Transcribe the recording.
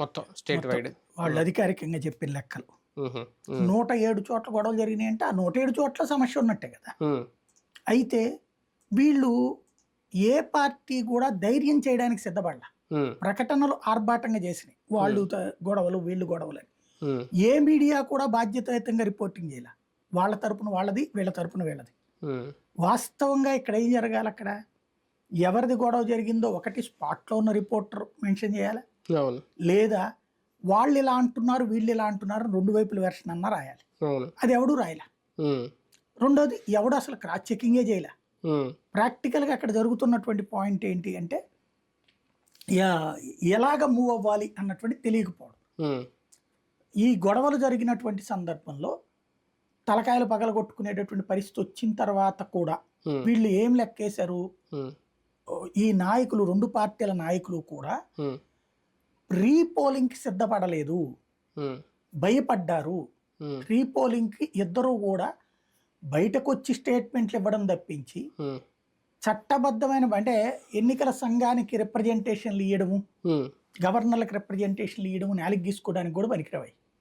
మొత్తం state wide. వాళ్ళు అధికారికంగా చెప్పిన లెక్కలు. నూట ఏడు చోట్ల గొడవలు జరిగినాయి అంటే ఆ నూట ఏడు చోట్ల సమస్య ఉన్నట్టే కదా. అయితే వీళ్ళు ఏ పార్టీ కూడా ధైర్యం చేయడానికి సిద్ధపడాల. ప్రకటనలు ఆర్భాటంగా చేసినాయి. వాళ్ళు గొడవలు వీళ్ళు గొడవలు అని ఏ మీడియా కూడా బాధ్యతాయుతంగా రిపోర్టింగ్ చేయాల. వాళ్ళ తరపున వాళ్ళది వీళ్ళ తరపున వీళ్ళది. వాస్తవంగా ఇక్కడ ఏం జరగాలి అక్కడ? ఎవరిది గొడవ జరిగిందో ఒకటి స్పాట్లో ఉన్న రిపోర్టర్ మెన్షన్ చేయాలి? లేదా వాళ్ళు ఇలా అంటున్నారు వీళ్ళు ఇలా అంటున్నారు రెండు వైపుల వెర్షన్ అన్న రాయాలి. అది ఎవడు రాయలే? రెండోది ఎవడు అసలు క్రాస్ చెకింగే చేయలే? ఉమ్, ప్రాక్టికల్గా అక్కడ జరుగుతున్నటువంటి పాయింట్ ఏంటి అంటే ఎలాగ మూవ్ అవ్వాలి అన్నటువంటి తెలియకపోవడం. ఈ గొడవలు జరిగినటువంటి సందర్భంలో తలకాయలు పగలగొట్టుకునేటటువంటి పరిస్థితి వచ్చిన తర్వాత కూడా వీళ్ళు ఏం లెక్కేశారు? ఈ నాయకులు రెండు పార్టీల నాయకులు కూడా ఉమ్, రీపోలింగ్కి సిద్ధపడలేదు. భయపడ్డారు. ఉమ్, రీపోలింగ్కి ఇద్దరు కూడా బయటకు వచ్చి స్టేట్మెంట్లు ఇవ్వడం తప్పించి చట్టబద్ధమైన అంటే ఎన్నికల సంఘానికి రిప్రజెంటేషన్లు ఇవ్వడము గవర్నర్లకు రిప్రజెంటేషన్లు ఇవ్వడము నాలుగు గీసుకోవడానికి కూడా పనికిరావాయి